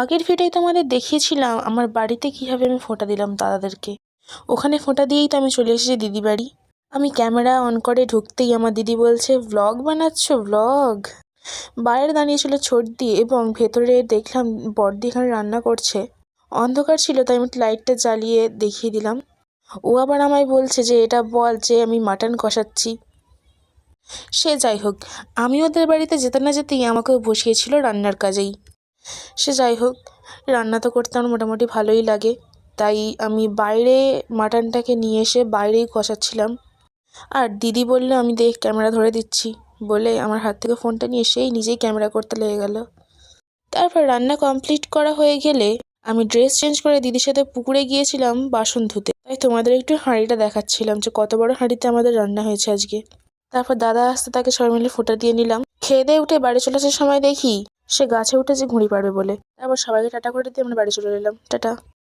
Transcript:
আগের ভিডিওয় তোমাদের দেখিয়েছিলাম, আমার বাড়িতে কীভাবে আমি ফোঁটা দিলাম দাদাদেরকে। ওখানে ফোঁটা দিয়েই তো আমি চলে এসেছি দিদি বাড়ি আমি ক্যামেরা অন করে ঢুকতেই আমার দিদি বলছে ভ্লগ বানাচ্ছ? ভ্লগ বাইরে দাঁড়িয়েছিল ছর্দি এবং ভেতরে দেখলাম বড়দি এখানে রান্না করছে। অন্ধকার ছিল, তাই আমি লাইটটা জ্বালিয়ে দেখিয়ে দিলাম। ও আবার আমায় বলছে যে, এটা বল যে, আমি মাটন কষাচ্ছি। সে যাই হোক, আমি ওদের বাড়িতে যেতে না যেতেই আমাকেও বসিয়েছিল রান্নার কাজেই। সে যাই হোক, রান্না তো করতে আমার মোটামুটি ভালোই লাগে। তাই আমি বাইরে মাটনটাকে নিয়ে এসে বাইরেই কষাচ্ছিলাম। আর দিদি বলল, আমি দেখ, ক্যামেরা ধরে দিচ্ছি। বলে আমার হাত থেকে ফোনটা নিয়ে সেই নিজেই ক্যামেরা করতে লেগে গেল। তারপর রান্না কমপ্লিট করা হয়ে গেলে আমি ড্রেস চেঞ্জ করে দিদির সাথে পুকুরে গিয়েছিলাম বাসন ধুতে। তাই তোমাদের একটু হাঁড়িটা দেখাচ্ছিলাম যে কত বড় হাঁড়িতে আমাদের রান্না হয়েছে আজকে। তারপর দাদা আসতে তাকে সবাই মিলে ফোটা দিয়ে নিলাম। খেয়ে দিয়ে উঠে বাড়ি চলে আসার সময় দেখি সে গাছে উঠেছে ঘুড়ি পারবে বলে। তারপর সবাইকে টাটা করে দিয়ে আমরা বাড়ি চলে এলাম। টাটা।